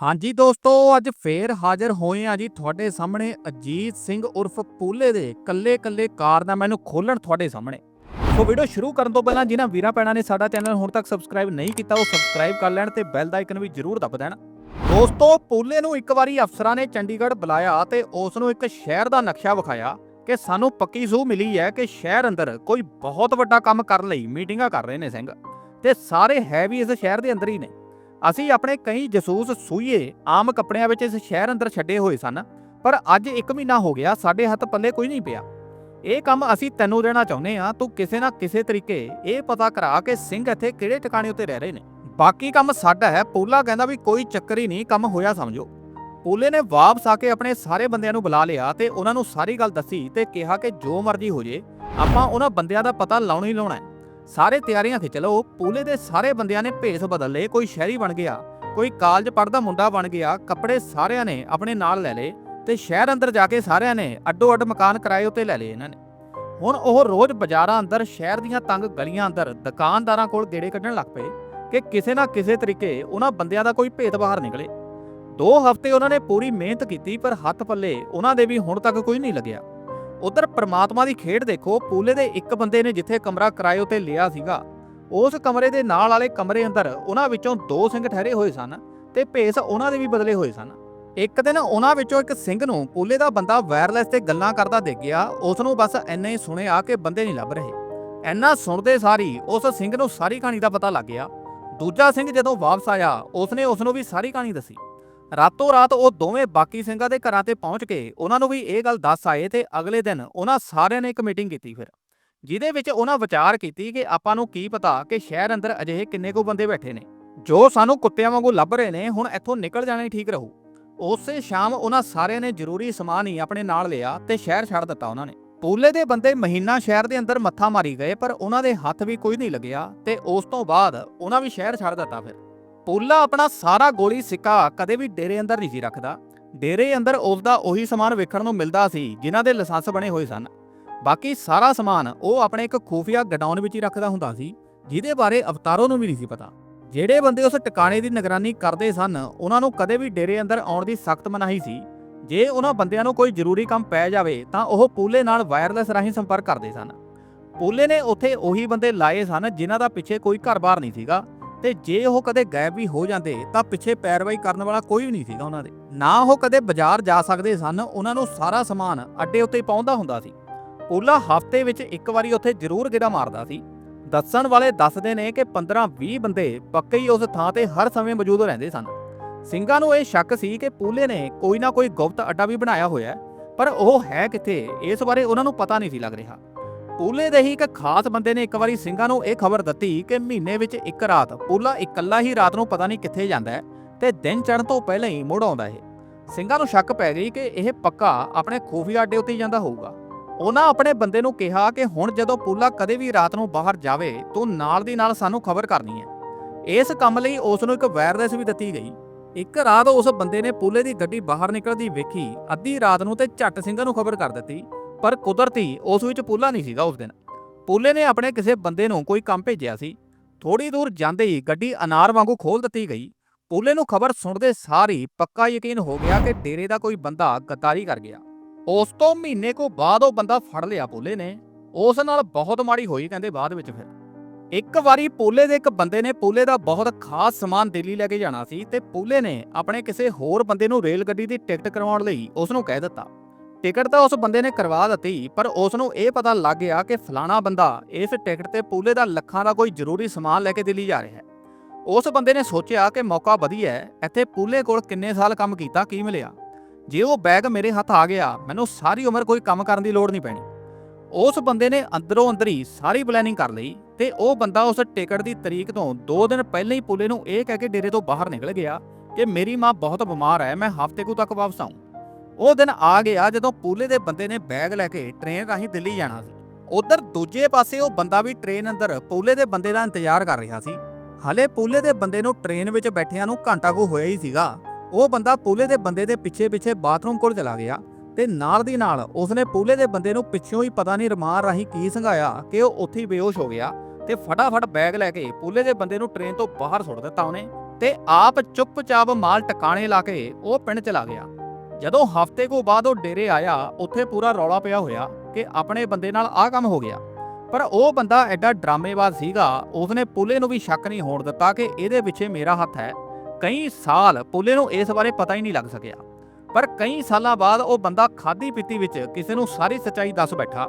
ਹਾਂਜੀ ਦੋਸਤੋ, ਅੱਜ ਫੇਰ ਹਾਜ਼ਰ ਹੋਏ ਆ ਜੀ ਤੁਹਾਡੇ ਸਾਹਮਣੇ ਅਜੀਤ ਸਿੰਘ ਉਰਫ ਪੂਲੇ ਦੇ ਕੱਲੇ-ਕੱਲੇ ਕਾਰਨਾਮਿਆਂ ਮੈਨੂੰ ਖੋਲਣ ਤੁਹਾਡੇ ਸਾਹਮਣੇ। ਸੋ ਵੀਡੀਓ ਸ਼ੁਰੂ ਕਰਨ ਤੋਂ ਪਹਿਲਾਂ ਜਿਨ੍ਹਾਂ ਵੀਰਾਂ ਭੈਣਾਂ ਨੇ ਸਾਡਾ ਚੈਨਲ ਹੁਣ ਤੱਕ ਸਬਸਕ੍ਰਾਈਬ ਨਹੀਂ ਕੀਤਾ, ਉਹ ਸਬਸਕ੍ਰਾਈਬ ਕਰ ਲੈਣ ਤੇ ਬੈਲ ਦਾ ਆਈਕਨ ਵੀ ਜ਼ਰੂਰ ਦਬ ਦੇਣ। ਦੋਸਤੋ, ਪੂਲੇ ਨੂੰ ਇੱਕ ਵਾਰੀ ਅਫਸਰਾਂ ਨੇ ਚੰਡੀਗੜ੍ਹ ਬੁਲਾਇਆ ਤੇ ਉਸ ਨੂੰ ਇੱਕ ਸ਼ਹਿਰ ਦਾ ਨਕਸ਼ਾ ਵਿਖਾਇਆ ਕਿ ਸਾਨੂੰ ਪੱਕੀ ਸੂਹ ਮਿਲੀ ਹੈ ਕਿ ਸ਼ਹਿਰ ਅੰਦਰ ਕੋਈ ਬਹੁਤ ਵੱਡਾ ਕੰਮ ਕਰਨ ਲਈ ਮੀਟਿੰਗਾਂ ਕਰ ਰਹੇ ਨੇ ਸਿੰਘ ਤੇ ਸਾਰੇ ਹੈ ਵੀ ਇਸ ਸ਼ਹਿਰ ਦੇ ਅੰਦਰ ਹੀ ਨੇ। ਅਸੀਂ ਆਪਣੇ ਕਈ ਜਸੂਸ ਸੂਈਏ, ਆਮ ਕੱਪੜਿਆਂ ਵਿੱਚ ਇਸ ਸ਼ਹਿਰ ਅੰਦਰ ਛੱਡੇ ਹੋਏ ਸਨ, ਪਰ ਅੱਜ 1 ਮਹੀਨਾ ਹੋ ਗਿਆ, ਸਾਡੇ ਹੱਥ ਪੱਲੇ ਕੋਈ ਨਹੀਂ ਪਿਆ। ਇਹ ਕੰਮ ਅਸੀਂ ਤੈਨੂੰ ਦੇਣਾ ਚਾਹੁੰਦੇ ਆ ਤੂੰ ਕਿਸੇ ਨਾ ਕਿਸੇ ਤਰੀਕੇ ਇਹ ਪਤਾ ਕਰਾ ਕੇ ਸਿੰਘ ਇੱਥੇ ਕਿਹੜੇ ਟਿਕਾਣੇ ਉੱਤੇ ਰਹਿ ਰਹੇ ਨੇ। ਬਾਕੀ ਕੰਮ ਸਾਡਾ ਹੈ, ਪੂਲਾ ਕਹਿੰਦਾ ਵੀ ਕੋਈ ਚੱਕਰ ਹੀ ਨਹੀਂ, ਕੰਮ ਹੋਇਆ ਸਮਝੋ। ਪੂਲੇ ਨੇ ਵਾਪਸ ਆ ਕੇ ਆਪਣੇ ਸਾਰੇ ਬੰਦਿਆਂ ਨੂੰ ਬੁਲਾ ਲਿਆ ਤੇ ਉਹਨਾਂ ਨੂੰ ਸਾਰੀ ਗੱਲ ਦੱਸੀ ਤੇ ਕਿਹਾ ਕਿ ਜੋ ਮਰਜ਼ੀ ਹੋ ਜੇ, ਆਪਾਂ ਉਹਨਾਂ ਬੰਦਿਆਂ ਦਾ ਪਤਾ ਲਾਉਣਾ ਹੀ ਲਾਉਣਾ ਹੈ। ਸਾਰੇ ਤਿਆਰੀਆਂ ਖਿੱਚ ਲਓ ਪੂਲੇ ਦੇ ਸਾਰੇ ਬੰਦਿਆਂ ਨੇ ਭੇਸ ਬਦਲ ਲਏ, ਕੋਈ ਸ਼ਹਿਰੀ ਬਣ ਗਿਆ, ਕੋਈ ਕਾਲਜ ਪੜਦਾ ਮੁੰਡਾ ਬਣ ਗਿਆ, ਕੱਪੜੇ ਸਾਰਿਆਂ ਨੇ ਆਪਣੇ ਨਾਲ ਲੈ ਲਏ ਤੇ ਸ਼ਹਿਰ ਅੰਦਰ ਜਾ ਕੇ ਸਾਰਿਆਂ ਨੇ ਅੱਡੋ ਅੱਡ ਮਕਾਨ ਕਿਰਾਏ ਉੱਤੇ ਲੈ ਲਏ ਇਹਨਾਂ ਨੇ। ਹੁਣ ਉਹ ਰੋਜ਼ ਬਾਜ਼ਾਰਾਂ ਅੰਦਰ, ਸ਼ਹਿਰ ਦੀਆਂ ਤੰਗ ਗਲੀਆਂ ਅੰਦਰ, ਦੁਕਾਨਦਾਰਾਂ ਕੋਲ ਗੇੜੇ ਕੱਢਣ ਲੱਗ ਪਏ ਕਿ ਕਿਸੇ ਨਾ ਕਿਸੇ ਤਰੀਕੇ ਉਹਨਾਂ ਬੰਦਿਆਂ ਦਾ ਕੋਈ ਭੇਤ ਬਾਹਰ ਨਿਕਲੇ। ਦੋ ਹਫ਼ਤੇ ਉਹਨਾਂ ਨੇ ਪੂਰੀ ਮਿਹਨਤ ਕੀਤੀ, ਪਰ ਹੱਥ ਪੱਲੇ ਉਹਨਾਂ ਦੇ ਵੀ ਹੁਣ ਤੱਕ ਕੋਈ ਨਹੀਂ ਲੱਗਿਆ। ਉਧਰ ਪ੍ਰਮਾਤਮਾ ਦੀ ਖੇਡ ਦੇਖੋ, ਪੂਲੇ ਦੇ ਇੱਕ ਬੰਦੇ ਨੇ ਜਿੱਥੇ ਕਮਰਾ ਕਿਰਾਏ ਉਤੇ ਲਿਆ ਸੀਗਾ, ਉਸ ਕਮਰੇ ਦੇ ਨਾਲ ਵਾਲੇ ਕਮਰੇ ਅੰਦਰ ਉਹਨਾਂ ਵਿੱਚੋਂ ਦੋ ਸਿੰਘ ਠਹਿਰੇ ਹੋਏ ਸਨ ਤੇ ਭੇਸ ਉਹਨਾਂ ਦੇ ਵੀ ਬਦਲੇ ਹੋਏ ਸਨ। ਇੱਕ ਦਿਨ ਉਹਨਾਂ ਵਿੱਚੋਂ ਇੱਕ ਸਿੰਘ ਨੂੰ ਪੂਲੇ ਦਾ ਬੰਦਾ ਵਾਇਰਲੈਸ ਤੇ ਗੱਲਾਂ ਕਰਦਾ ਦੇਖ ਗਿਆ ਉਸ ਨੂੰ ਬਸ ਐਨੇ ਹੀ ਸੁਣਿਆ ਕਿ ਬੰਦੇ ਨਹੀਂ ਲੱਭ ਰਹੇ। ਐਨਾ ਸੁਣਦੇ ਸਾਰੀ ਉਸ ਸਿੰਘ ਨੂੰ ਸਾਰੀ ਕਹਾਣੀ ਦਾ ਪਤਾ ਲੱਗ ਗਿਆ। ਦੂਜਾ ਸਿੰਘ ਜਦੋਂ ਵਾਪਸ ਆਇਆ, ਉਸਨੇ ਉਸ ਨੂੰ ਵੀ ਸਾਰੀ ਕਹਾਣੀ ਦੱਸੀ। ਰਾਤੋਂ ਰਾਤ ਉਹ ਦੋਵੇਂ ਬਾਕੀ ਸਿੰਘਾਂ ਦੇ ਘਰਾਂ ਤੇ ਪਹੁੰਚ ਕੇ ਉਹਨਾਂ ਨੂੰ ਵੀ ਇਹ ਗੱਲ ਦੱਸ ਆਏ ਤੇ ਅਗਲੇ ਦਿਨ ਉਹਨਾਂ ਸਾਰਿਆਂ ਨੇ ਇੱਕ ਮੀਟਿੰਗ ਕੀਤੀ ਫਿਰ, ਜਿਹਦੇ ਵਿੱਚ ਉਹਨਾਂ ਵਿਚਾਰ ਕੀਤੀ ਕਿ ਆਪਾਂ ਨੂੰ ਕੀ ਪਤਾ ਕਿ ਸ਼ਹਿਰ ਅੰਦਰ ਅਜਿਹੇ ਕਿੰਨੇ ਕੁ ਬੰਦੇ ਬੈਠੇ ਨੇ। ਜੋ ਸਾਨੂੰ ਕੁੱਤਿਆਂ ਵਾਂਗੂ ਲੱਭ ਰਹੇ ਨੇ, ਹੁਣ ਇੱਥੋਂ ਨਿਕਲ ਜਾਣਾ ਹੀ ਠੀਕ ਰਹੂ। ਉਸੇ ਸ਼ਾਮ ਉਹਨਾਂ ਸਾਰਿਆਂ ਨੇ ਜ਼ਰੂਰੀ ਸਮਾਨ ਹੀ ਆਪਣੇ ਨਾਲ ਲਿਆ ਤੇ ਸ਼ਹਿਰ ਛੱਡ ਦਿੱਤਾ ਉਹਨਾਂ ਨੇ। ਪੂਲੇ ਦੇ ਬੰਦੇ ਮਹੀਨਾ ਸ਼ਹਿਰ ਦੇ ਅੰਦਰ ਮੱਥਾ ਮਾਰੀ ਗਏ, ਪਰ ਉਹਨਾਂ ਦੇ ਹੱਥ ਵੀ ਕੋਈ ਨਹੀਂ ਲੱਗਿਆ ਤੇ ਉਸ ਤੋਂ ਬਾਅਦ ਉਹਨਾਂ ਵੀ ਸ਼ਹਿਰ ਛੱਡ ਦਿੱਤਾ ਫਿਰ। ਪੋਲਾ ਆਪਣਾ ਸਾਰਾ ਗੋਲੀ ਸਿੱਕਾ ਕਦੇ ਵੀ ਡੇਰੇ ਅੰਦਰ ਨਹੀਂ ਸੀ ਰੱਖਦਾ। ਡੇਰੇ ਅੰਦਰ ਉਸ ਦਾ ਉਹੀ ਸਮਾਨ ਵੇਖਣ ਨੂੰ ਮਿਲਦਾ ਸੀ, ਜਿਨ੍ਹਾਂ ਦੇ ਲਾਇਸੈਂਸ ਬਣੇ ਹੋਏ ਸਨ। ਬਾਕੀ ਸਾਰਾ ਸਮਾਨ ਉਹ ਆਪਣੇ ਇੱਕ ਖੂਫੀਆ ਗਡਾਊਨ ਵਿੱਚ ਹੀ ਰੱਖਦਾ ਹੁੰਦਾ ਸੀ, ਜਿਹਦੇ ਬਾਰੇ ਅਵਤਾਰੋ ਨੂੰ ਵੀ ਨਹੀਂ ਸੀ ਪਤਾ। ਜਿਹੜੇ ਬੰਦੇ ਉਸ ਟਿਕਾਣੇ ਦੀ ਨਿਗਰਾਨੀ ਕਰਦੇ ਸਨ, ਉਹਨਾਂ ਨੂੰ ਕਦੇ ਵੀ ਡੇਰੇ ਅੰਦਰ ਆਉਣ ਦੀ ਸਖਤ ਮਨਾਹੀ ਸੀ। ਜੇ ਉਹਨਾਂ ਬੰਦਿਆਂ ਨੂੰ ਕੋਈ ਜ਼ਰੂਰੀ ਕੰਮ ਪੈ ਜਾਵੇ, ਤਾਂ ਉਹ ਪੂਲੇ ਨਾਲ ਵਾਇਰਲੈਸ ਰਾਹੀਂ ਸੰਪਰਕ ਕਰਦੇ ਸਨ। ਪੂਲੇ ਨੇ ਉੱਥੇ ਉਹੀ ਬੰਦੇ ਲਾਏ ਸਨ, ਜਿਨ੍ਹਾਂ ਦਾ ਪਿੱਛੇ ਕੋਈ ਘਰ-ਬਾਰ ਨਹੀਂ ਸੀਗਾ। ਤੇ ਜੇ ਉਹ ਕਦੇ ਗਾਇਬ ਵੀ ਹੋ ਜਾਂਦੇ ਤਾਂ ਪਿੱਛੇ ਪੈਰਵਾਈ ਕਰਨ ਵਾਲਾ ਕੋਈ ਵੀ ਨਹੀਂ ਸੀਗਾ ਉਹਨਾਂ ਦੇ। ਨਾ ਉਹ ਕਦੇ ਬਾਜ਼ਾਰ ਜਾ ਸਕਦੇ ਸਨ, ਉਹਨਾਂ ਨੂੰ ਸਾਰਾ ਸਮਾਨ ਅੱਡੇ ਉੱਤੇ ਪਹੁੰਚਦਾ ਹੁੰਦਾ ਸੀ। ਪੂਲਾ ਹਫ਼ਤੇ ਵਿੱਚ ਇੱਕ ਵਾਰੀ ਉੱਥੇ ਜ਼ਰੂਰ ਗੇੜਾ ਮਾਰਦਾ ਸੀ। ਦੱਸਣ ਵਾਲੇ ਦੱਸਦੇ ਨੇ ਕਿ 15-20 ਬੰਦੇ ਪੱਕੇ ਹੀ ਉਸ ਥਾਂ ਤੇ ਹਰ ਸਮੇਂ ਮੌਜੂਦ ਰਹਿੰਦੇ ਸਨ। ਸਿੰਘਾਂ ਨੂੰ ਇਹ ਸ਼ੱਕ ਸੀ ਕਿ ਪੂਲੇ ਨੇ ਕੋਈ ਨਾ ਕੋਈ ਗੁਪਤ ਅੱਡਾ ਵੀ ਬਣਾਇਆ ਹੋਇਆ ਪਰ ਉਹ ਹੈ ਕਿੱਥੇ, ਇਸ ਬਾਰੇ ਉਹਨਾਂ ਨੂੰ ਪਤਾ ਨਹੀਂ ਸੀ ਲੱਗ ਰਿਹਾ। ਪੂਲੇ ਦੇ ਹੀ ਇੱਕ ਖਾਸ ਬੰਦੇ ਨੇ ਇੱਕ ਵਾਰੀ ਸਿੰਘਾਂ ਨੂੰ ਇਹ ਖਬਰ ਦਿੱਤੀ ਕਿ ਮਹੀਨੇ ਵਿੱਚ ਇੱਕ ਰਾਤ ਪੂਲਾ ਇਕੱਲਾ ਹੀ ਰਾਤ ਨੂੰ ਪਤਾ ਨਹੀਂ ਕਿੱਥੇ ਜਾਂਦਾ ਹੈ ਤੇ ਦਿਨ ਚੜ੍ਹਨ ਤੋਂ ਪਹਿਲਾਂ ਹੀ ਮੁੜ ਆਉਂਦਾ ਇਹ ਸਿੰਘਾਂ ਨੂੰ ਸ਼ੱਕ ਪੈ ਗਈ ਕਿ ਇਹ ਪੱਕਾ ਆਪਣੇ ਖੂਫੀਆ ਅੱਡੇ ਉੱਤੇ ਜਾਂਦਾ ਹੋਊਗਾ। ਉਹਨਾਂ ਆਪਣੇ ਬੰਦੇ ਨੂੰ ਕਿਹਾ ਕਿ ਹੁਣ ਜਦੋਂ ਪੂਲਾ ਕਦੇ ਵੀ ਰਾਤ ਨੂੰ ਬਾਹਰ ਜਾਵੇ, ਤੂੰ ਨਾਲ ਦੀ ਨਾਲ ਸਾਨੂੰ ਖਬਰ ਕਰਨੀ ਹੈ। ਇਸ ਕੰਮ ਲਈ ਉਸ ਨੂੰ ਇੱਕ ਵਾਇਰਲੈਸ ਵੀ ਦਿੱਤੀ ਗਈ। ਇੱਕ ਰਾਤ ਉਸ ਬੰਦੇ ਨੇ ਪੂਲੇ ਦੀ ਗੱਡੀ ਬਾਹਰ ਨਿਕਲਦੀ ਵੇਖੀ, ਅੱਧੀ ਰਾਤ ਨੂੰ ਤੇ ਝੱਟ ਸਿੰਘਾਂ ਨੂੰ ਖਬਰ ਕਰ ਦਿੱਤੀ। ਪਰ ਕੁਦਰਤੀ ਉਸ ਵਿੱਚ ਪੂਲਾ ਨਹੀਂ ਸੀਗਾ ਉਸ ਦਿਨ। ਪੂਲੇ ਨੇ ਆਪਣੇ ਕਿਸੇ ਬੰਦੇ ਨੂੰ ਕੋਈ ਕੰਮ ਭੇਜਿਆ ਸੀ। ਥੋੜੀ ਦੂਰ ਜਾਂਦੇ ਹੀ ਗੱਡੀ ਅਨਾਰ ਵਾਂਗੂ ਖੋਲ ਦਿੱਤੀ ਗਈ। ਪੂਲੇ ਨੂੰ ਖਬਰ ਸੁਣਦੇ ਸਾਰੀ ਪੱਕਾ ਯਕੀਨ ਹੋ ਗਿਆ ਕਿ ਡੇਰੇ ਦਾ ਕੋਈ ਬੰਦਾ ਗੱਦਾਰੀ ਕਰ ਗਿਆ। ਉਸ ਤੋਂ ਮਹੀਨੇ ਕੋ ਬਾਅਦ ਉਹ ਬੰਦਾ ਫੜ ਲਿਆ ਪੂਲੇ ਨੇ। ਉਸ ਨਾਲ ਬਹੁਤ ਮਾੜੀ ਹੋਈ ਕਹਿੰਦੇ ਬਾਅਦ ਵਿੱਚ ਫਿਰ। ਇੱਕ ਵਾਰੀ ਪੂਲੇ ਦੇ ਇੱਕ ਬੰਦੇ ਨੇ ਪੂਲੇ ਦਾ ਬਹੁਤ ਖਾਸ ਸਮਾਨ ਦਿੱਲੀ ਲੈ ਕੇ ਜਾਣਾ ਸੀ ਤੇ ਪੂਲੇ ਨੇ ਆਪਣੇ ਕਿਸੇ ਹੋਰ ਬੰਦੇ ਨੂੰ ਰੇਲ ਗੱਡੀ ਦੀ ਟਿਕਟ ਕਰਵਾਉਣ ਲਈ ਉਸ ਨੂੰ ਕਹਿ ਦਿੱਤਾ। ਟਿਕਟ ਤਾਂ ਉਸ ਬੰਦੇ ਨੇ ਕਰਵਾ ਦਿੱਤੀ, ਪਰ ਉਸ ਨੂੰ ਇਹ ਪਤਾ ਲੱਗ ਗਿਆ ਕਿ ਫਲਾਣਾ ਬੰਦਾ ਇਸ ਟਿਕਟ ਤੇ ਪੂਲੇ ਦਾ ਲੱਖਾਂ ਦਾ ਕੋਈ ਜ਼ਰੂਰੀ ਸਮਾਨ ਲੈ ਕੇ ਦਿੱਲੀ ਜਾ ਰਿਹਾ ਹੈ। ਉਸ ਬੰਦੇ ਨੇ ਸੋਚਿਆ ਕਿ ਮੌਕਾ ਵਧੀਆ ਹੈ, ਇੱਥੇ ਪੂਲੇ ਕੋਲ ਕਿੰਨੇ ਸਾਲ ਕੰਮ ਕੀਤਾ, ਕੀ ਮਿਲਿਆ? ਜੇ ਉਹ ਬੈਗ ਮੇਰੇ ਹੱਥ ਆ ਗਿਆ, ਮੈਨੂੰ ਸਾਰੀ ਉਮਰ ਕੋਈ ਕੰਮ ਕਰਨ ਦੀ ਲੋੜ ਨਹੀਂ ਪੈਣੀ। ਉਸ ਬੰਦੇ ਨੇ ਅੰਦਰੋਂ ਅੰਦਰ ਹੀ ਸਾਰੀ ਪਲੈਨਿੰਗ ਕਰ ਲਈ ਤੇ ਉਹ ਬੰਦਾ ਉਸ ਟਿਕਟ ਦੀ ਤਰੀਕ ਤੋਂ 2 ਦਿਨ ਪਹਿਲਾਂ ਹੀ ਪੂਲੇ ਨੂੰ ਇਹ ਕਹਿ ਕੇ ਡੇਰੇ ਤੋਂ ਬਾਹਰ ਨਿਕਲ ਗਿਆ ਕਿ ਮੇਰੀ ਮਾਂ ਬਹੁਤ ਬਿਮਾਰ ਹੈ, ਮੈਂ ਹਫ਼ਤੇ ਕੁ ਤੱਕ ਵਾਪਸ ਆਊਂ। ਉਹ ਦਿਨ ਆ ਗਿਆ ਜਦੋਂ ਪੂਲੇ ਦੇ ਬੰਦੇ ਨੇ ਬੈਗ ਲੈ ਕੇ ਟ੍ਰੇਨ ਰਾਹੀਂ ਦਿੱਲੀ ਜਾਣਾ ਸੀ। ਉਧਰ ਦੂਜੇ ਪਾਸੇ ਉਹ ਬੰਦਾ ਵੀ ਟ੍ਰੇਨ ਅੰਦਰ ਪੂਲੇ ਦੇ ਬੰਦੇ ਦਾ ਇੰਤਜ਼ਾਰ ਕਰ ਰਿਹਾ ਸੀ। ਹਲੇ ਪੂਲੇ ਦੇ ਬੰਦੇ ਨੂੰ ਟ੍ਰੇਨ ਵਿੱਚ ਬੈਠਿਆਂ ਨੂੰ ਘੰਟਾ ਕੋ ਹੋਇਆ ਹੀ ਸੀਗਾ। ਉਹ ਬੰਦਾ ਪੂਲੇ ਦੇ ਬੰਦੇ ਦੇ ਪਿੱਛੇ ਪਿੱਛੇ ਬਾਥਰੂਮ ਕੋਲ ਚਲਾ ਗਿਆ ਤੇ ਨਾਲ ਦੀ ਨਾਲ ਉਸਨੇ ਪੂਲੇ ਦੇ ਬੰਦੇ ਨੂੰ ਪਿੱਛੋਂ ਹੀ ਪਤਾ ਨਹੀਂ ਰਮਾਨ ਰਾਹੀਂ ਕੀ ਸੰਘਾਇਆ ਕਿ ਉਹ ਉੱਥੇ ਹੀ ਬੇਹੋਸ਼ ਹੋ ਗਿਆ ਤੇ ਫਟਾਫਟ ਬੈਗ ਲੈ ਕੇ ਪੂਲੇ ਦੇ ਬੰਦੇ ਨੂੰ ਟ੍ਰੇਨ ਤੋਂ ਬਾਹਰ ਸੁੱਟ ਦਿੱਤਾ ਉਹਨੇ ਤੇ ਆਪ ਚੁੱਪਚਾਪ ਮਾਲ ਟਿਕਾਣੇ ਲਾ ਕੇ ਉਹ ਪਿੰਡ ਚਲਾ ਗਿਆ। ਜਦੋਂ ਹਫ਼ਤੇ ਕੋ ਬਾਅਦ ਉਹ ਡੇਰੇ ਆਇਆ, ਉੱਥੇ ਪੂਰਾ ਰੌਲਾ ਪਿਆ ਹੋਇਆ ਕਿ ਆਪਣੇ ਬੰਦੇ ਨਾਲ ਆਹ ਕੰਮ ਹੋ ਗਿਆ। ਪਰ ਉਹ ਬੰਦਾ ਐਡਾ ਡਰਾਮੇਬਾਜ਼ ਸੀਗਾ, ਉਸਨੇ ਪੁੱਲੇ ਨੂੰ ਵੀ ਸ਼ੱਕ ਨਹੀਂ ਹੋਣ ਦਿੱਤਾ ਕਿ ਇਹਦੇ ਪਿੱਛੇ ਮੇਰਾ ਹੱਥ ਹੈ। ਕਈ ਸਾਲ ਪੁੱਲੇ ਨੂੰ ਇਸ ਬਾਰੇ ਪਤਾ ਹੀ ਨਹੀਂ ਲੱਗ ਸਕਿਆ। ਪਰ ਕਈ ਸਾਲਾਂ ਬਾਅਦ ਉਹ ਬੰਦਾ ਖਾਦੀ ਪੀਤੀ ਵਿੱਚ ਕਿਸੇ ਨੂੰ ਸਾਰੀ ਸੱਚਾਈ ਦੱਸ ਬੈਠਾ।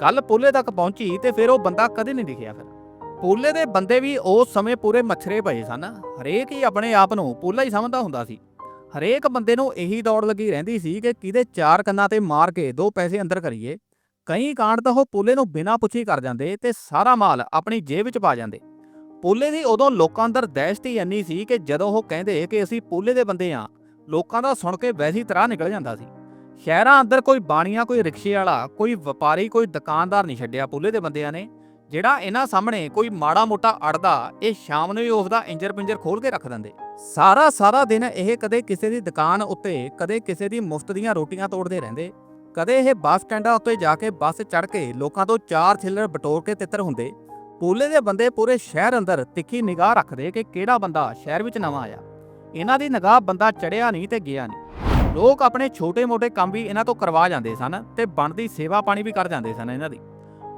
ਗੱਲ ਪੁੱਲੇ ਤੱਕ ਪਹੁੰਚੀ ਤੇ ਫਿਰ ਉਹ ਬੰਦਾ ਕਦੇ ਨਹੀਂ ਦਿਖਿਆ ਫਿਰ। ਪੁੱਲੇ ਦੇ ਬੰਦੇ ਵੀ ਉਸ ਸਮੇਂ ਪੂਰੇ ਮੱਛਰੇ ਪਏ ਸਨ। ਹਰੇਕ ਹੀ ਆਪਣੇ ਆਪ ਨੂੰ ਪੁੱਲਾ ਹੀ ਸਮਝਦਾ ਹੁੰਦਾ ਸੀ। ਹਰੇਕ ਬੰਦੇ ਨੂੰ ਇਹੀ ਦੌੜ ਲੱਗੀ ਰਹਿੰਦੀ ਸੀ ਕਿ ਕਿਹਦੇ ਚਾਰ ਕੰਨਾਂ ਤੇ ਮਾਰ ਕੇ ਦੋ ਪੈਸੇ ਅੰਦਰ ਕਰੀਏ। ਕਈ ਕਾਂਡ ਤਾਂ ਉਹ ਪੁੱਲੇ ਨੂੰ ਬਿਨਾਂ ਪੁੱਛੀ ਕਰ ਜਾਂਦੇ ਤੇ ਸਾਰਾ ਮਾਲ ਆਪਣੀ ਜੇਬ ਵਿੱਚ ਪਾ ਜਾਂਦੇ। ਪੁੱਲੇ ਦੀ ਉਦੋਂ ਲੋਕਾਂ ਅੰਦਰ ਦਹਿਸ਼ਤ ਹੀ ਇੰਨੀ ਸੀ ਕਿ ਜਦੋਂ ਉਹ ਕਹਿੰਦੇ ਕਿ ਅਸੀਂ ਪੁੱਲੇ ਦੇ ਬੰਦੇ ਆ ਲੋਕਾਂ ਦਾ ਸੁਣ ਕੇ ਵੈਸੀ ਤਰ੍ਹਾਂ ਨਿਕਲ ਜਾਂਦਾ ਸੀ। ਸ਼ਹਿਰਾਂ ਅੰਦਰ ਕੋਈ ਬਾਣੀਆਂ, ਕੋਈ ਰਿਕਸ਼ੇ ਵਾਲਾ, ਕੋਈ ਵਪਾਰੀ, ਕੋਈ ਦੁਕਾਨਦਾਰ ਨਹੀਂ ਛੱਡਿਆ ਪੁੱਲੇ ਦੇ ਬੰਦਿਆਂ ਨੇ। ਜਿਹੜਾ ਇਹਨਾਂ ਸਾਹਮਣੇ ਕੋਈ ਮਾੜਾ ਮੋਟਾ ਅੜਦਾ, ਇਹ ਸ਼ਾਮ ਨੂੰ ਹੀ ਉਸ ਦਾ ਇੰਜਰ ਪਿੰਜਰ ਖੋਲ ਕੇ ਰੱਖ ਦਿੰਦੇ। ਸਾਰਾ ਸਾਰਾ ਦਿਨ ਇਹ ਕਦੇ ਕਿਸੇ ਦੀ ਦੁਕਾਨ ਉੱਤੇ, ਕਦੇ ਕਿਸੇ ਦੀ ਮੁਫਤ ਦੀਆਂ ਰੋਟੀਆਂ ਤੋੜਦੇ ਰਹਿੰਦੇ। ਕਦੇ ਇਹ ਬੱਸ ਸਟੈਂਡਾਂ ਉੱਤੇ ਜਾ ਕੇ ਬੱਸ ਚੜ੍ਹ ਕੇ ਲੋਕਾਂ ਤੋਂ ਚਾਰ ਥਿਲਰ ਬਟੋਰ ਕੇ ਤਿੱਤਰ ਹੁੰਦੇ। ਪੂਲੇ ਦੇ ਬੰਦੇ ਪੂਰੇ ਸ਼ਹਿਰ ਅੰਦਰ ਤਿੱਖੀ ਨਿਗਾਹ ਰੱਖਦੇ ਕਿ ਕਿਹੜਾ ਬੰਦਾ ਸ਼ਹਿਰ ਵਿੱਚ ਨਵਾਂ ਆਇਆ। ਇਹਨਾਂ ਦੀ ਨਿਗਾਹ ਬੰਦਾ ਚੜਿਆ ਨਹੀਂ ਤੇ ਗਿਆ ਨਹੀਂ। ਲੋਕ ਆਪਣੇ ਛੋਟੇ-ਮੋਟੇ ਕੰਮ ਵੀ ਇਹਨਾਂ ਤੋਂ ਕਰਵਾ ਜਾਂਦੇ ਸਨ ਤੇ ਬਣਦੀ ਸੇਵਾ ਪਾਣੀ ਵੀ ਕਰ ਜਾਂਦੇ ਸਨ ਇਹਨਾਂ ਦੀ।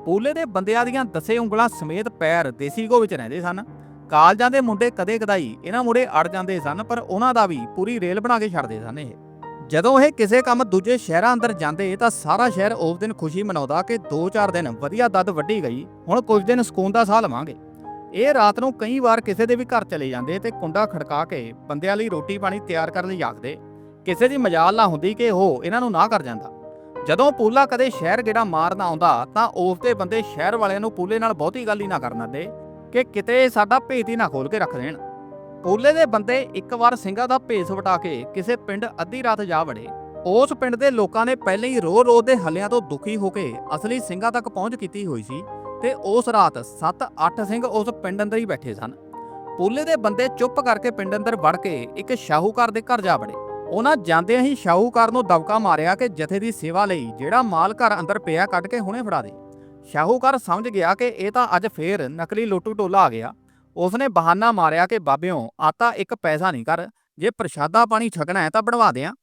ਪੂਲੇ ਦੇ ਬੰਦਿਆਂ ਦੀਆਂ ਦਸੇ ਉਂਗਲਾਂ ਸਮੇਤ ਪੈਰ ਦੇਸੀ ਗੋ ਵਿੱਚ ਰਹਿੰਦੇ ਸਨ। ਕਾਲਜਾਂ ਦੇ ਮੁੰਡੇ ਕਦੇ ਕਦਾਈ ਇਹਨਾਂ ਮੁੰਡੇ ਅੜ ਜਾਂਦੇ ਸਨ, ਪਰ ਉਹਨਾਂ ਦਾ ਵੀ ਪੂਰੀ ਰੇਲ ਬਣਾ ਕੇ ਛੱਡਦੇ ਸਨ ਇਹ। ਜਦੋਂ ਇਹ ਕਿਸੇ ਕੰਮ ਦੂਜੇ ਸ਼ਹਿਰਾਂ ਅੰਦਰ ਜਾਂਦੇ ਤਾਂ ਸਾਰਾ ਸ਼ਹਿਰ ਉਸ ਦਿਨ ਖੁਸ਼ੀ ਮਨਾਉਂਦਾ ਕਿ 2-4 ਦਿਨ ਵਧੀਆ ਦੱਦ ਵੱਢੀ ਗਈ, ਹੁਣ ਕੁਝ ਦਿਨ ਸਕੂਨ ਦਾ ਸਾਹ ਲਵਾਂਗੇ। ਇਹ ਰਾਤ ਨੂੰ ਕਈ ਵਾਰ ਕਿਸੇ ਦੇ ਵੀ ਘਰ ਚਲੇ ਜਾਂਦੇ ਤੇ ਕੁੰਡਾ ਖੜਕਾ ਕੇ ਬੰਦਿਆਂ ਲਈ ਰੋਟੀ ਪਾਣੀ ਤਿਆਰ ਕਰਨ ਲਈ ਆਖਦੇ। ਕਿਸੇ ਦੀ ਮਜਾਲ ਨਾ ਹੁੰਦੀ ਕਿ ਉਹ ਇਹਨਾਂ ਨੂੰ ਨਾ ਕਰ ਜਾਂਦਾ। ਜਦੋਂ ਪੂਲਾ ਕਦੇ ਸ਼ਹਿਰ ਗੇੜਾ ਮਾਰਨਾ ਆਉਂਦਾ, ਤਾਂ ਉਸ ਦੇ ਬੰਦੇ ਸ਼ਹਿਰ ਵਾਲਿਆਂ ਨੂੰ ਪੂਲੇ ਨਾਲ ਬਹੁਤੀ ਗੱਲ ਹੀ ਨਾ ਕਰਨ ਦਿੰਦੇ ਕਿ ਕਿਤੇ ਸਾਡਾ ਭੇਤ ਹੀ ਨਾ ਖੋਲ ਕੇ ਰੱਖ ਦੇਣ। ਪੂਲੇ ਦੇ ਬੰਦੇ ਇੱਕ ਵਾਰ ਸਿੰਘਾਂ ਦਾ ਭੇਸ ਵਟਾ ਕੇ ਕਿਸੇ ਪਿੰਡ ਅੱਧੀ ਰਾਤ ਜਾ ਵੜੇ। ਉਸ ਪਿੰਡ ਦੇ ਲੋਕਾਂ ਨੇ ਪਹਿਲਾਂ ਹੀ ਰੋ ਰੋ ਦੇ ਹੱਲਿਆਂ ਤੋਂ ਦੁਖੀ ਹੋ ਕੇ ਅਸਲੀ ਸਿੰਘਾਂ ਤੱਕ ਪਹੁੰਚ ਕੀਤੀ ਹੋਈ ਸੀ ਤੇ ਉਸ ਰਾਤ 7-8 ਸਿੰਘ ਉਸ ਪਿੰਡ ਅੰਦਰ ਹੀ ਬੈਠੇ ਸਨ। ਪੂਲੇ ਦੇ ਬੰਦੇ ਚੁੱਪ ਕਰਕੇ ਪਿੰਡ ਅੰਦਰ ਵੜ ਕੇ ਇੱਕ ਸ਼ਾਹੂਕਾਰ ਦੇ ਘਰ ਜਾ ਵੜੇ। ਉਹਨਾਂ ਜਾਂਦਿਆਂ ਹੀ ਸ਼ਾਹੂਕਾਰ ਨੂੰ ਦਬਕਾ ਮਾਰਿਆ ਕਿ ਜਥੇ ਦੀ ਸੇਵਾ ਲਈ ਜਿਹੜਾ ਮਾਲ ਘਰ ਅੰਦਰ ਪਿਆ ਕੱਢ ਕੇ ਹੁਣੇ ਫੜਾ ਦੇ। ਸ਼ਾਹੂਕਾਰ ਸਮਝ ਗਿਆ ਕਿ ਇਹ ਤਾਂ ਅੱਜ ਫੇਰ ਨਕਲੀ ਲੋਟੂ ਟੋਲਾ ਆ ਗਿਆ। ਉਸਨੇ ਬਹਾਨਾ ਮਾਰਿਆ ਕਿ, ਬਾਬਿਓ ਆਤਾ ਇੱਕ ਪੈਸਾ ਨਹੀਂ ਕਰ, ਜੇ ਪ੍ਰਸ਼ਾਦਾ ਪਾਣੀ ਛਕਣਾ ਹੈ ਤਾਂ ਬਣਵਾ ਦਿਆਂ।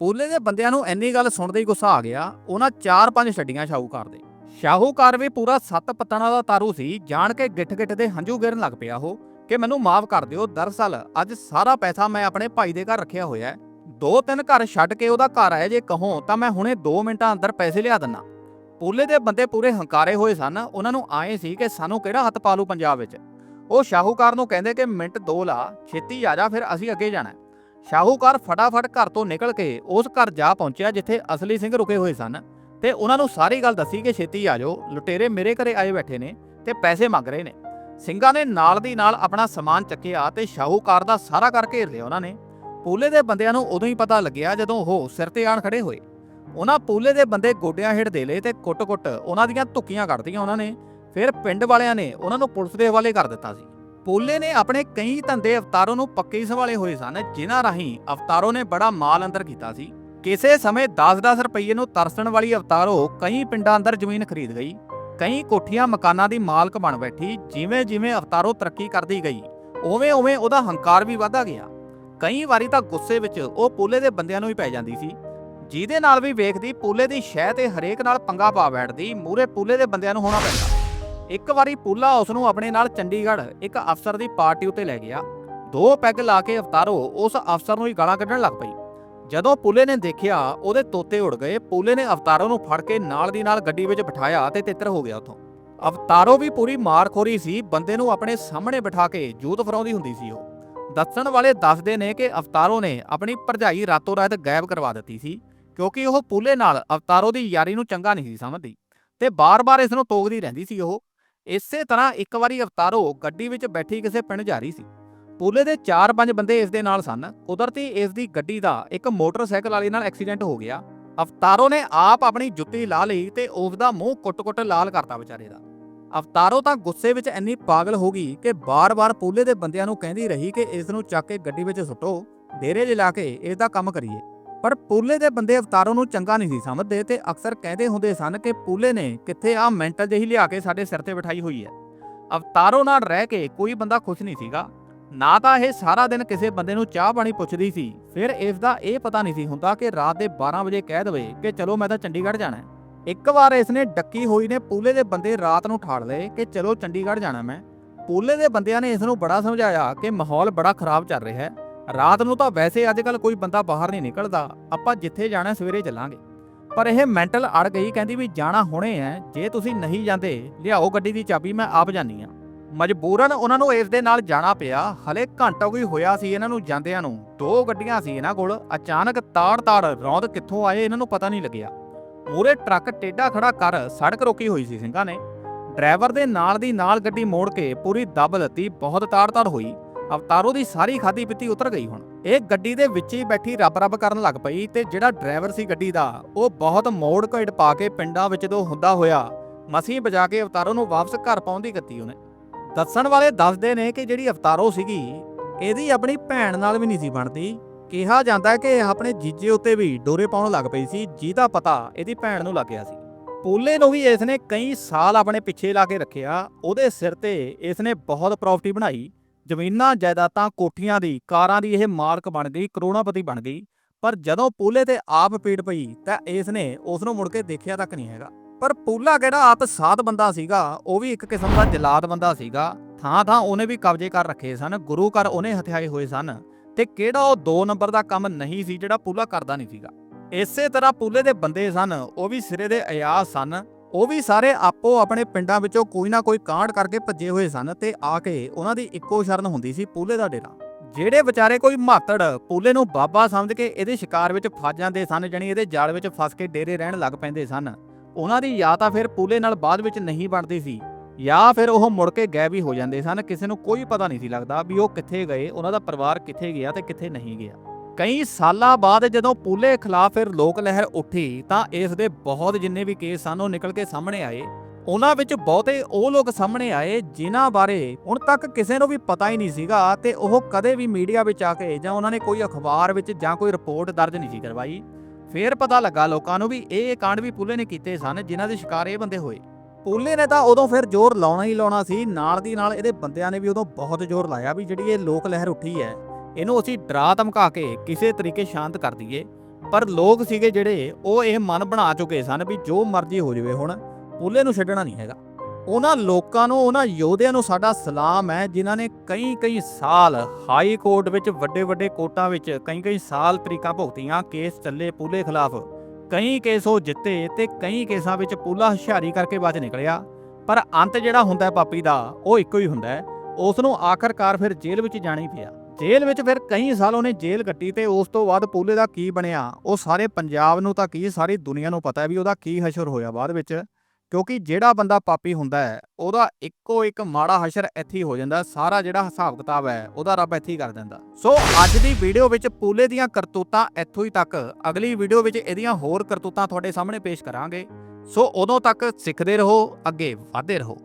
ਪੂਲੇ ਦੇ ਬੰਦਿਆਂ ਨੂੰ ਇੰਨੀ ਗੱਲ ਸੁਣਦੇ ਹੀ ਗੁੱਸਾ ਆ ਗਿਆ। ਉਹਨਾਂ ਚਾਰ ਪੰਜ ਛੱਡੀਆਂ ਸ਼ਾਹੂਕਾਰ ਦੇ। ਸ਼ਾਹੂਕਾਰ ਵੀ ਪੂਰਾ ਸੱਤ ਪੱਤਣਾ ਦਾ ਤਾਰੂ ਸੀ। ਜਾਣ ਕੇ ਗਿੱਠ ਗਿੱਠ ਦੇ ਹੰਝੂ ਗਿਰਨ ਲੱਗ ਪਿਆ ਉਹ ਕਿ, ਮੈਨੂੰ ਮਾਫ ਕਰ ਦਿਓ ਦਰਅਸਲ ਅੱਜ ਸਾਰਾ ਪੈਸਾ ਮੈਂ ਆਪਣੇ ਭਾਈ ਦੇ ਘਰ ਰੱਖਿਆ ਹੋਇਆ ਹੈ। ਦੋ ਤਿੰਨ ਘਰ ਛੱਡ ਕੇ ਉਹਦਾ ਘਰ ਆਇਆ ਜੇ ਕਹੋ, ਤਾਂ ਮੈਂ ਹੁਣੇ 2 ਮਿੰਟਾਂ ਅੰਦਰ ਪੈਸੇ ਲਿਆ ਦਿੰਨਾ। ਪੂਲੇ ਦੇ ਬੰਦੇ ਪੂਰੇ ਹੰਕਾਰੇ ਹੋਏ ਸਨ। ਉਹਨਾਂ ਨੂੰ ਆਏ ਸੀ ਕਿ ਸਾਨੂੰ ਕਿਹੜਾ ਹੱਥ ਪਾ ਲੂ ਪੰਜਾਬ ਵਿੱਚ। ਉਹ ਸ਼ਾਹੂਕਾਰ ਨੂੰ ਕਹਿੰਦੇ ਕਿ ਮਿੰਟ ਦੋ ਲਾ, ਛੇਤੀ ਆ ਜਾ, ਫਿਰ ਅਸੀਂ ਅੱਗੇ ਜਾਣਾ। ਸ਼ਾਹੂਕਾਰ ਫਟਾਫਟ ਘਰ ਤੋਂ ਨਿਕਲ ਕੇ ਉਸ ਘਰ ਜਾ ਪਹੁੰਚਿਆ ਜਿੱਥੇ ਅਸਲੀ ਸਿੰਘ ਰੁਕੇ ਹੋਏ ਸਨ ਤੇ ਉਹਨਾਂ ਨੂੰ ਸਾਰੀ ਗੱਲ ਦੱਸੀ ਕਿ ਛੇਤੀ ਆ ਜਾਓ, ਲੁਟੇਰੇ ਮੇਰੇ ਘਰੇ ਆਏ ਬੈਠੇ ਨੇ ਤੇ ਪੈਸੇ ਮੰਗ ਰਹੇ ਨੇ। ਸਿੰਘਾਂ ਨੇ ਨਾਲ ਦੀ ਨਾਲ ਆਪਣਾ ਸਮਾਨ ਚੱਕਿਆ ਤੇ ਸ਼ਾਹੂਕਾਰ ਦਾ ਸਾਰਾ ਘਰ ਘੇਰ ਲਿਆ ਉਹਨਾਂ ਨੇ। ਪੂਲੇ ਦੇ ਬੰਦਿਆਂ ਨੂੰ ਉਦੋਂ ਹੀ ਪਤਾ ਲੱਗਿਆ ਜਦੋਂ ਉਹ ਸਿਰ ਤੇ ਆਣ ਖੜੇ ਹੋਏ। ਉਹਨਾਂ ਪੂਲੇ ਦੇ ਬੰਦੇ ਗੋਡਿਆਂ ਹੇਠ ਦੇ ਲਏ ਤੇ ਕੁੱਟ-ਕੁੱਟ ਉਹਨਾਂ ਦੀਆਂ ਧੁੱਕੀਆਂ ਕੱਢਦੀਆਂ ਉਹਨਾਂ ਨੇ। ਫਿਰ ਪਿੰਡ ਵਾਲਿਆਂ ਨੇ ਉਹਨਾਂ ਨੂੰ ਪੁਲਿਸ ਦੇ ਹਵਾਲੇ ਕਰ ਦਿੱਤਾ ਸੀ। ਪੂਲੇ ਨੇ ਆਪਣੇ ਕਈ ਧੰਦੇ ਅਵਤਾਰੋ ਨੂੰ ਪੱਕੇ ਹੀ ਸੰਭਾਲੇ ਹੋਏ ਸਨ, ਜਿਨ੍ਹਾਂ ਰਾਹੀਂ ਅਵਤਾਰੋ ਨੇ ਬੜਾ ਮਾਲ ਅੰਦਰ ਕੀਤਾ ਸੀ। ਕਿਸੇ ਸਮੇਂ 10-10 ਰੁਪਏ ਨੂੰ ਤਰਸਣ ਵਾਲੀ ਅਵਤਾਰੋ ਕਈ ਪਿੰਡਾਂ ਅੰਦਰ ਜ਼ਮੀਨ ਖਰੀਦ ਗਈ। ਕਈ ਕੋਠੀਆਂ ਮਕਾਨਾਂ ਦੀ ਮਾਲਕ ਬਣ ਬੈਠੀ ਜਿਵੇਂ ਜਿਵੇਂ ਅਵਤਾਰੋ ਤਰੱਕੀ ਕਰਦੀ ਗਈ ਉਵੇਂ ਉਵੇਂ ਉਹਦਾ ਹੰਕਾਰ ਵੀ ਵਧਦਾ ਗਿਆ। ਕਈ ਵਾਰੀ ਤਾਂ ਗੁੱਸੇ ਵਿੱਚ ਉਹ ਪੂਲੇ ਦੇ ਬੰਦਿਆਂ ਨੂੰ ਹੀ ਪੈ ਜਾਂਦੀ ਸੀ। ਜਿਹਦੇ ਨਾਲ ਵੀ ਵੇਖਦੀ ਪੂਲੇ ਦੀ ਸ਼ਹਿ ਤੇ ਹਰੇਕ ਨਾਲ ਪੰਗਾ ਪਾ ਬੈਠਦੀ ਮੂਰੇ ਪੂਲੇ ਦੇ ਬੰਦਿਆਂ ਨੂੰ ਹੋਣਾ ਪੈਂਦਾ। ਇੱਕ ਵਾਰੀ ਪੂਲਾ ਉਸ ਨੂੰ ਆਪਣੇ ਨਾਲ ਚੰਡੀਗੜ੍ਹ ਇੱਕ ਅਫਸਰ ਦੀ ਪਾਰਟੀ ਉੱਤੇ ਲੈ ਗਿਆ। ਦੋ ਪੈਗ ਲਾ ਕੇ ਅਵਤਾਰੋ ਉਸ ਅਫਸਰ ਨੂੰ ਹੀ ਗਾਲਾਂ ਕੱਢਣ ਲੱਗ ਪਈ। ਜਦੋਂ ਪੁਲੇ ਨੇ ਦੇਖਿਆ, ਉਹਦੇ ਤੋਤੇ ਉੜ ਗਏ। ਪੁਲੇ ਨੇ ਅਵਤਾਰੋ ਨੂੰ ਫੜ ਕੇ ਨਾਲ ਦੀ ਨਾਲ ਗੱਡੀ ਵਿੱਚ ਬਿਠਾਇਆ ਤੇ ਤਿੱਤਰ ਹੋ ਗਿਆ ਉਥੋਂ। ਅਵਤਾਰੋ ਵੀ ਪੂਰੀ ਮਾਰਖੋਰੀ ਸੀ। ਬੰਦੇ ਨੂੰ ਆਪਣੇ ਸਾਹਮਣੇ ਬਿਠਾ ਕੇ ਜੂਤ ਫਰਾਉਂਦੀ ਹੁੰਦੀ ਸੀ ਉਹ। ਦੱਸਣ ਵਾਲੇ ਦੱਸਦੇ ਨੇ ਕਿ ਅਵਤਾਰੋ ਨੇ ਆਪਣੀ ਭਰਜਾਈ ਰਾਤੋਂ ਰਾਤ ਗਾਇਬ ਕਰਵਾ ਦਿੱਤੀ ਸੀ, ਕਿਉਂਕਿ ਉਹ ਪੂਲੇ ਨਾਲ ਅਵਤਾਰੋ ਦੀ ਯਾਰੀ ਨੂੰ ਚੰਗਾ ਨਹੀਂ ਸੀ ਸਮਝਦੀ ਤੇ ਬਾਰ-ਬਾਰ ਇਸ ਨੂੰ ਤੋਕਦੀ ਰਹਿੰਦੀ ਸੀ ਉਹ। ਇਸੇ ਤਰ੍ਹਾਂ ਇੱਕ ਵਾਰੀ ਅਵਤਾਰੋ ਗੱਡੀ ਵਿੱਚ ਬੈਠੀ ਕਿਸੇ ਪਿੰਡ ਜਾ ਰਹੀ ਸੀ। ਪੂਲੇ ਦੇ 4-5 ਬੰਦੇ ਇਸ ਦੇ ਨਾਲ ਸਨ। ਕੁਦਰਤੀ ਇਸ ਦੀ ਗੱਡੀ ਦਾ ਇੱਕ ਮੋਟਰਸਾਈਕਲ ਵਾਲੇ ਨਾਲ ਐਕਸੀਡੈਂਟ ਹੋ ਗਿਆ। ਅਵਤਾਰੋ ਨੇ ਆਪ ਆਪਣੀ ਜੁੱਤੀ ਲਾ ਲਈ ਤੇ ਉਸ ਦਾ ਮੂੰਹ ਕੁੱਟ-ਕੁੱਟ ਲਾਲ ਕਰਤਾ ਵਿਚਾਰੇ ਦਾ। ਅਵਤਾਰੋ ਤਾਂ ਗੁੱਸੇ ਵਿੱਚ ਇੰਨੀ ਪਾਗਲ ਹੋ ਗਈ ਕਿ ਬਾਰ-ਬਾਰ ਪੂਲੇ ਦੇ ਬੰਦਿਆਂ ਨੂੰ ਕਹਿੰਦੀ ਰਹੀ ਕਿ ਇਸ ਨੂੰ ਚੱਕ ਕੇ ਗੱਡੀ ਵਿੱਚ ਸੁੱਟੋ, ਡੇਰੇ 'ਚ ਲਾ ਕੇ ਇਸ ਦਾ ਕੰਮ ਕਰੀਏ। ਪਰ ਪੂਲੇ ਦੇ ਬੰਦੇ ਅਵਤਾਰੋ ਨੂੰ ਚੰਗਾ ਨਹੀਂ ਸੀ ਸਮਝਦੇ ਤੇ ਅਕਸਰ ਕਹਿੰਦੇ ਹੁੰਦੇ ਸਨ ਕਿ ਪੂਲੇ ਨੇ ਕਿੱਥੇ ਆ ਮੈਂਟਲ ਜਿਹੀ ਲਿਆ ਕੇ ਸਾਡੇ ਸਿਰ ਤੇ ਬਿਠਾਈ ਹੋਈ ਹੈ। ਅਵਤਾਰੋ ਨਾਲ ਰਹਿ ਕੇ ਕੋਈ ਬੰਦਾ ਖੁਸ਼ ਨਹੀਂ ਸੀਗਾ। ਨਾ ਤਾਂ ਇਹ ਸਾਰਾ ਦਿਨ ਕਿਸੇ ਬੰਦੇ ਨੂੰ ਚਾਹ ਪਾਣੀ ਪੁੱਛਦੀ ਸੀ। ਫਿਰ ਇਸ ਦਾ ਇਹ ਪਤਾ ਨਹੀਂ ਸੀ ਹੁੰਦਾ ਕਿ ਰਾਤ ਦੇ 12 ਵਜੇ ਕਹਿ ਦਵੇ ਕਿ ਚਲੋ ਮੈਂ ਤਾਂ ਚੰਡੀਗੜ੍ਹ ਜਾਣਾ ਹੈ। ਇੱਕ ਵਾਰ ਇਸਨੇ ਡੱਕੀ ਹੋਈ ਨੇ ਪੂਲੇ ਦੇ ਬੰਦੇ ਰਾਤ ਨੂੰ ਠਾੜ ਲਏ ਕਿ ਚਲੋ ਚੰਡੀਗੜ੍ਹ ਜਾਣਾ ਮੈਂ। ਪੂਲੇ ਦੇ ਬੰਦਿਆਂ ਨੇ ਇਸ ਨੂੰ ਬੜਾ ਸਮਝਾਇਆ ਕਿ ਮਾਹੌਲ ਬੜਾ ਖਰਾਬ ਚੱਲ ਰਿਹਾ ਹੈ। ਰਾਤ ਨੂੰ ਤਾਂ ਵੈਸੇ ਅੱਜ ਕੱਲ ਕੋਈ ਬੰਦਾ ਬਾਹਰ ਨਹੀਂ ਨਿਕਲਦਾ, ਆਪਾਂ ਜਿੱਥੇ ਜਾਣਾ ਸਵੇਰੇ ਚੱਲਾਂਗੇ। ਪਰ ਇਹ ਮੈਂਟਲ ਅੜ ਗਈ, ਕਹਿੰਦੀ ਵੀ ਜਾਣਾ ਹੁਣੇ ਹੈ, ਜੇ ਤੁਸੀਂ ਨਹੀਂ ਜਾਂਦੇ, ਲਿਆਓ ਗੱਡੀ ਦੀ ਚਾਬੀ, ਮੈਂ ਆਪ ਜਾਨੀ ਆ ਮਜਬੂਰਨ ਉਹਨਾਂ ਨੂੰ ਇਸ ਦੇ ਨਾਲ ਜਾਣਾ ਪਿਆ, ਹਲੇ ਘੰਟਾ ਕੋਈ ਹੋਇਆ ਸੀ ਇਹਨਾਂ ਨੂੰ ਜਾਂਦਿਆਂ ਨੂੰ। ਦੋ ਗੱਡੀਆਂ ਸੀ ਇਹਨਾਂ ਕੋਲ, ਅਚਾਨਕ ਤਾੜ-ਤਾੜ ਰੌਂਦ ਕਿੱਥੋਂ ਆਏ, ਇਹਨਾਂ ਨੂੰ ਪਤਾ ਨਹੀਂ ਲੱਗਿਆ। ਮੂਰੇ ਟਰੱਕ ਟੇਡਾ ਖੜਾ ਕਰ ਸੜਕ ਰੋਕੀ ਹੋਈ ਸੀ ਸਿੰਘਾਂ ਨੇ। ਡਰਾਈਵਰ ਦੇ ਨਾਲ ਦੀ ਨਾਲ ਗੱਡੀ ਮੋੜ ਕੇ ਪੂਰੀ ਦੱਬ ਦਿੱਤੀ ਬਹੁਤ ਤਾੜ-ਤਾੜ ਹੋਈ। ਅਵਤਾਰੋ ਦੀ ਸਾਰੀ ਖਾਦੀ ਪੀਤੀ ਉਤਰ ਗਈ ਹੁਣ। ਇਹ ਗੱਡੀ ਦੇ ਵਿੱਚ ਹੀ ਬੈਠੀ ਰੱਬ ਰੱਬ ਕਰਨ ਲੱਗ ਪਈ ਤੇ ਜਿਹੜਾ ਡਰਾਈਵਰ ਸੀ ਗੱਡੀ ਦਾ, ਉਹ ਬਹੁਤ ਮੋੜ ਘੇੜ ਪਾ ਕੇ ਪਿੰਡਾਂ ਵਿੱਚ ਤੋਂ ਹੁੰਦਾ ਹੋਇਆ ਮਸੀਂ ਬਜਾ ਕੇ ਅਵਤਾਰੋ ਨੂੰ ਵਾਪਸ ਘਰ ਪਾਉਂਦੀ ਦੀ ਉਹਨੇ। ਦੱਸਣ ਵਾਲੇ ਦੱਸਦੇ ਨੇ ਕਿ ਜਿਹੜੀ ਅਵਤਾਰੋ ਸੀਗੀ, ਇਹਦੀ ਆਪਣੀ ਭੈਣ ਨਾਲ ਵੀ ਨਹੀਂ ਸੀ ਬਣਦੀ। ਕਿਹਾ ਜਾਂਦਾ ਹੈ ਕਿ ਇਹ ਆਪਣੇ ਜੀਜੇ ਉੱਤੇ ਵੀ ਡੋਰੇ ਪਾਉਣ ਲੱਗ ਪਈ ਸੀ ਜਿਹਦਾ ਪਤਾ ਇਹਦੀ ਭੈਣ ਨੂੰ ਲੱਗ ਗਿਆ ਸੀ। ਪੂਲੇ ਨੂੰ ਵੀ ਇਸ ਨੇ ਕਈ ਸਾਲ ਆਪਣੇ ਪਿੱਛੇ ਲਾ ਕੇ ਰੱਖਿਆ, ਉਹਦੇ ਸਿਰ ਤੇ ਇਸ ਨੇ ਬਹੁਤ ਪ੍ਰਾਪਰਟੀ ਬਣਾਈ, ਜ਼ਮੀਨਾਂ, ਜਾਇਦਾਦਾਂ, ਕੋਠੀਆਂ ਦੀ, ਕਾਰਾਂ ਦੀ ਇਹ ਮਾਲਕ ਬਣ ਗਈ, ਕਰੋੜਾਪਤੀ ਬਣ ਗਈ, ਪਰ ਜਦੋਂ ਪੂਲੇ ਤੇ ਆਪ ਪੀੜ ਪਈ ਤਾਂ ਇਸ ਨੇ ਉਸ ਨੂੰ ਮੁੜ ਕੇ ਦੇਖਿਆ ਤੱਕ ਨਹੀਂ ਹੈਗਾ। ਪਰ ਪੂਲਾ ਕਿਹੜਾ ਆਪ ਸਾਧ ਬੰਦਾ ਸੀਗਾ, ਉਹ ਵੀ ਇੱਕ ਕਿਸਮ ਦਾ ਜਲਾਦ ਬੰਦਾ ਸੀਗਾ ਥਾਂ ਥਾਂ ਉਹਨੇ ਵੀ ਕਬਜ਼ੇ ਕਰ ਰੱਖੇ ਸਨ, ਗੁਰੂ ਘਰ ਉਹਨੇ ਹਥਿਆਏ ਹੋਏ ਸਨ। ਤੇ ਕਿਹੜਾ ਉਹ 2 ਨੰਬਰ ਦਾ ਕੰਮ ਨਹੀਂ ਸੀ ਜਿਹੜਾ ਪੂਲਾ ਕਰਦਾ ਨਹੀਂ ਸੀਗਾ। ਇਸੇ ਤਰ੍ਹਾਂ ਪੂਲੇ ਦੇ ਬੰਦੇ ਸਨ, ਉਹ ਵੀ ਸਿਰੇ ਦੇ ਅਯਾਸ ਸਨ, ਉਹ ਵੀ ਸਾਰੇ ਆਪੋ ਆਪਣੇ ਪਿੰਡਾਂ ਵਿੱਚੋਂ ਕੋਈ ਨਾ ਕੋਈ ਕਾਂਡ ਕਰਕੇ ਭੱਜੇ ਹੋਏ ਸਨ ਤੇ ਆ ਕੇ ਉਹਨਾਂ ਦੀ ਇੱਕੋ ਸ਼ਰਨ ਹੁੰਦੀ ਸੀ ਪੂਲੇ ਦਾ ਡੇਰਾ। ਜਿਹੜੇ ਵਿਚਾਰੇ ਕੋਈ ਮਾਤੜ ਪੂਲੇ ਨੂੰ ਬਾਬਾ ਸਮਝ ਕੇ ਇਹਦੇ ਸ਼ਿਕਾਰ ਵਿੱਚ ਫਸ ਜਾਂਦੇ ਸਨ, ਜਣੀ ਇਹਦੇ ਜਾਲ ਵਿੱਚ ਫਸ ਕੇ ਡੇਰੇ ਰਹਿਣ ਲੱਗ ਪੈਂਦੇ ਸਨ, ਉਹਨਾਂ ਦੀ ਜਾਂ ਤਾਂ ਫਿਰ ਪੂਲੇ ਨਾਲ ਬਾਅਦ ਵਿੱਚ ਨਹੀਂ ਬਣਦੀ ਸੀ। ਜਾਂ ਫਿਰ ਉਹ ਮੁੜ ਕੇ ਗਾਇਬ ਹੀ ਹੋ ਜਾਂਦੇ ਸਨ, ਕਿਸੇ ਨੂੰ ਕੋਈ ਪਤਾ ਨਹੀਂ ਸੀ ਲੱਗਦਾ ਵੀ ਉਹ ਕਿੱਥੇ ਗਏ, ਉਹਨਾਂ ਦਾ ਪਰਿਵਾਰ ਕਿੱਥੇ ਗਿਆ ਤੇ ਕਿੱਥੇ ਨਹੀਂ ਗਿਆ। ਕਈ ਸਾਲਾਂ ਬਾਅਦ ਜਦੋਂ ਪੂਲੇ ਖਿਲਾਫ ਫਿਰ ਲੋਕ ਲਹਿਰ ਉੱਠੀ ਤਾਂ ਇਸ ਦੇ ਬਹੁਤ ਜਿੰਨੇ ਵੀ ਕੇਸ ਸਨ, ਉਹ ਨਿਕਲ ਕੇ ਸਾਹਮਣੇ ਆਏ। ਉਹਨਾਂ ਵਿੱਚ ਬਹੁਤੇ ਉਹ ਲੋਕ ਸਾਹਮਣੇ ਆਏ ਜਿਨ੍ਹਾਂ ਬਾਰੇ ਹੁਣ ਤੱਕ ਕਿਸੇ ਨੂੰ ਵੀ ਪਤਾ ਹੀ ਨਹੀਂ ਸੀਗਾ ਤੇ ਉਹ ਕਦੇ ਵੀ ਮੀਡੀਆ ਵਿੱਚ ਆ ਕੇ ਜਾਂ ਉਹਨਾਂ ਨੇ ਕੋਈ ਅਖਬਾਰ ਵਿੱਚ ਜਾਂ ਕੋਈ ਰਿਪੋਰਟ ਦਰਜ ਨਹੀਂ ਸੀ ਕਰਵਾਈ। ਫੇਰ ਪਤਾ ਲੱਗਾ ਲੋਕਾਂ ਨੂੰ ਵੀ ਇਹ ਕਾਂਡ ਵੀ ਪੂਲੇ ਨੇ ਕੀਤੇ ਸਨ ਜਿਨ੍ਹਾਂ ਦੇ ਸ਼ਿਕਾਰ ਇਹ ਬੰਦੇ ਹੋਏ। ਪੂਲੇ ਨੇ ਤਾਂ ਉਦੋਂ ਫਿਰ ਜ਼ੋਰ ਲਾਉਣਾ ਹੀ ਲਾਉਣਾ ਸੀ। ਨਾਲ ਦੀ ਨਾਲ ਇਹਦੇ ਬੰਦਿਆਂ ਨੇ ਵੀ ਉਦੋਂ ਬਹੁਤ ਜ਼ੋਰ ਲਾਇਆ ਵੀ ਜਿਹੜੀ ਇਹ ਲੋਕ ਲਹਿਰ ਉੱਠੀ ਹੈ, ਇਹਨੂੰ ਅਸੀਂ ਡਰਾ ਧਮਕਾ ਕੇ ਕਿਸੇ ਤਰੀਕੇ ਸ਼ਾਂਤ ਕਰ ਦਈਏ। ਪਰ ਲੋਕ ਸੀਗੇ ਜਿਹੜੇ, ਉਹ ਇਹ ਮਨ ਬਣਾ ਚੁੱਕੇ ਸਨ ਵੀ ਜੋ ਮਰਜ਼ੀ ਹੋ ਜਾਵੇ ਹੁਣ, ਪੂਲੇ ਨੂੰ ਛੱਡਣਾ ਨਹੀਂ ਹੈਗਾ। ਉਹਨਾਂ ਲੋਕਾਂ ਨੂੰ, ਉਹਨਾਂ ਯੋਧਿਆਂ ਨੂੰ ਸਾਡਾ ਸਲਾਮ ਹੈ, ਜਿਨ੍ਹਾਂ ਨੇ ਕਈ ਕਈ ਸਾਲ ਹਾਈ ਕੋਰਟ ਵਿੱਚ ਵੱਡੇ ਵੱਡੇ ਕੋਰਟਾਂ ਵਿੱਚ ਕਈ ਕਈ ਸਾਲ ਤਰੀਕਾਂ ਭੁਗਤੀਆਂ, ਕੇਸ ਚੱਲੇ ਪੂਲੇ ਖਿਲਾਫ। ਕਈ ਕੇਸ ਉਹ ਜਿੱਤੇ ਤੇ ਕਈ ਕੇਸਾਂ ਵਿੱਚ ਪੂਲਾ ਹੁਸ਼ਿਆਰੀ ਕਰਕੇ ਬਚ ਨਿਕਲਿਆ। ਪਰ ਅੰਤ ਜਿਹੜਾ ਹੁੰਦਾ ਪਾਪੀ ਦਾ, ਉਹ ਇੱਕੋ ਹੀ ਹੁੰਦਾ ਉਸ ਨੂੰ ਆਖਰਕਾਰ ਫਿਰ ਜੇਲ੍ਹ ਵਿੱਚ ਜਾਣਾ ਹੀ ਪਿਆ। ਜੇਲ੍ਹ ਵਿੱਚ ਫਿਰ ਕਈ ਸਾਲ ਉਹਨੇ ਜੇਲ੍ਹ ਕੱਟੀ ਤੇ ਉਸ ਤੋਂ ਬਾਅਦ ਪੂਲੇ ਦਾ ਕੀ ਬਣਿਆ? ਉਹ ਸਾਰੇ ਪੰਜਾਬ ਨੂੰ ਤਾਂ ਕੀ ਸਾਰੀ ਦੁਨੀਆ ਨੂੰ ਪਤਾ ਹੈ ਵੀ ਉਹਦਾ ਕੀ ਹਸ਼ਰ ਹੋਇਆ ਬਾਅਦ ਵਿੱਚ। ਕਿਉਂਕਿ ਜਿਹੜਾ ਬੰਦਾ ਪਾਪੀ ਹੁੰਦਾ ਹੈ, ਉਹਦਾ ਇੱਕੋ ਇੱਕ ਮਾੜਾ ਹਸ਼ਰ ਇੱਥੇ ਹੀ ਹੋ ਜਾਂਦਾ, ਸਾਰਾ ਜਿਹੜਾ ਹਿਸਾਬ ਕਿਤਾਬ ਹੈ, ਉਹਦਾ ਰੱਬ ਇੱਥੇ ਹੀ ਕਰ ਦਿੰਦਾ। ਸੋ ਅੱਜ ਦੀ ਵੀਡੀਓ ਵਿੱਚ ਪੂਲੇ ਦੀਆਂ ਕਰਤੂਤਾਂ ਇੱਥੋਂ ਹੀ ਤੱਕ, ਅਗਲੀ ਵੀਡੀਓ ਵਿੱਚ ਇਹਦੀਆਂ ਹੋਰ ਕਰਤੂਤਾਂ ਤੁਹਾਡੇ ਸਾਹਮਣੇ ਪੇਸ਼ ਕਰਾਂਗੇ। ਸੋ ਉਦੋਂ ਤੱਕ ਸਿੱਖਦੇ ਰਹੋ, ਅੱਗੇ ਵਧਦੇ ਰਹੋ।